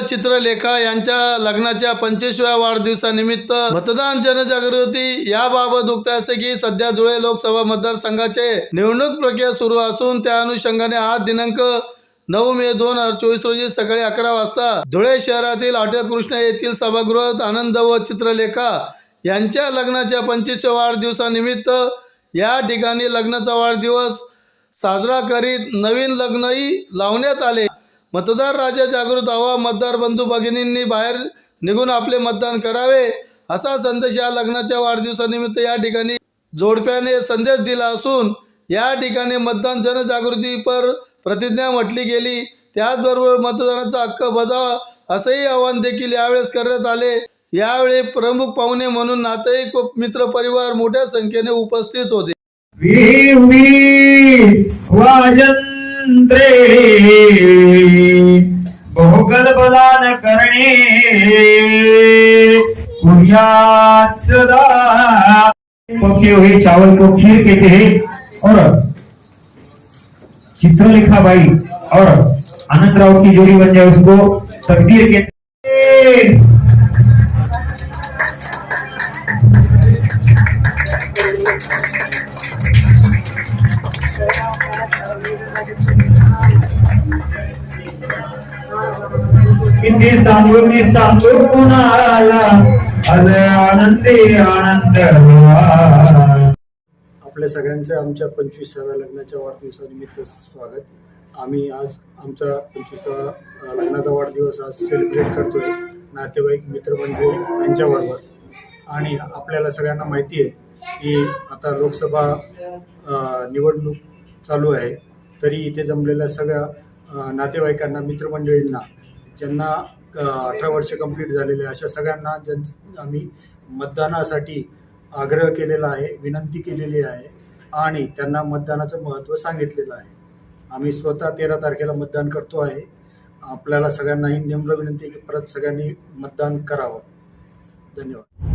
चित्रलेखा यांच्या लग्नाच्या पंचवीसव्या वाढदिवसानिमित्त मतदान जनजागृती याबाबत उक्त असे की सध्या धुळे लोकसभा मतदारसंघाचे निवडणूक प्रक्रिया सुरू असून त्या अनुषंगाने आज दिनांक नऊ मे दोन हजार चोवीस रोजी सकाळी अकरा वाजता धुळे शहरातील हॉटेल कृष्णा येथील सभागृहात आनंद व चित्रलेखा यांच्या लग्नाच्या पंचवीसव्या वाढदिवसानिमित्त या ठिकाणी लग्नाचा वाढदिवस साजरा करीत नवीन लग्नही लावण्यात आले. मतदार राजा जागृत व्हावा मतदार बंधू भगिनींनी बाहेर निघून आपले मतदान करावे असा संदेश या लग्नाच्या वाढदिवसानिमित्त या ठिकाणी जोडप्याने संदेश दिला असून या ठिकाणी मतदान जनजागृतीपर प्रतिज्ञा म्हटली गेली. त्याचबरोबर मतदानाचा हक्क बजावा असंही आवाहन देखील यावेळेस करण्यात आले. यावेळी प्रमुख पाहुणे म्हणून नातेवाईक व मित्र परिवार मोठ्या संख्येने उपस्थित होते. विवी वाजंत्रे बहुकल बलान करणे। पुण्यात सदा। हुए चावल को खीर कहते हैं। और चित्रलेखा बाई और आनंद राव की जोड़ी बन जाए उसको तकदीर कहते किती सांगू मी सांगू कुणाला आज आनंदी आनंद आपल्या सगळ्यांचं आमच्या पंचवीसाव्या लग्नाच्या वाढदिवसानिमित्त स्वागत. आम्ही आज आमचा पंचवीसावा लग्नाचा वाढदिवस आज सेलिब्रेट करतोय. नातेवाईक मित्रमंडळी यांच्याबरोबर आणि आपल्याला सगळ्यांना माहिती आहे की आता लोकसभा निवडणूक चालू आहे. तरी इथे जमलेल्या सगळ्या नातेवाईकांना मित्रमंडळींना ज्यांना अठरा वर्ष कंप्लीट झालेले आहे, अशा सगळ्यांना ज्यां आम्ही मतदानासाठी आग्रह केलेला आहे विनंती केलेली आहे आणि त्यांना मतदानाचं महत्त्व सांगितलेलं आहे. आम्ही स्वतः तेरा तारखेला मतदान करतो आहे. आपल्याला सगळ्यांनाही नम्र विनंती की परत सगळ्यांनी मतदान करावं. धन्यवाद.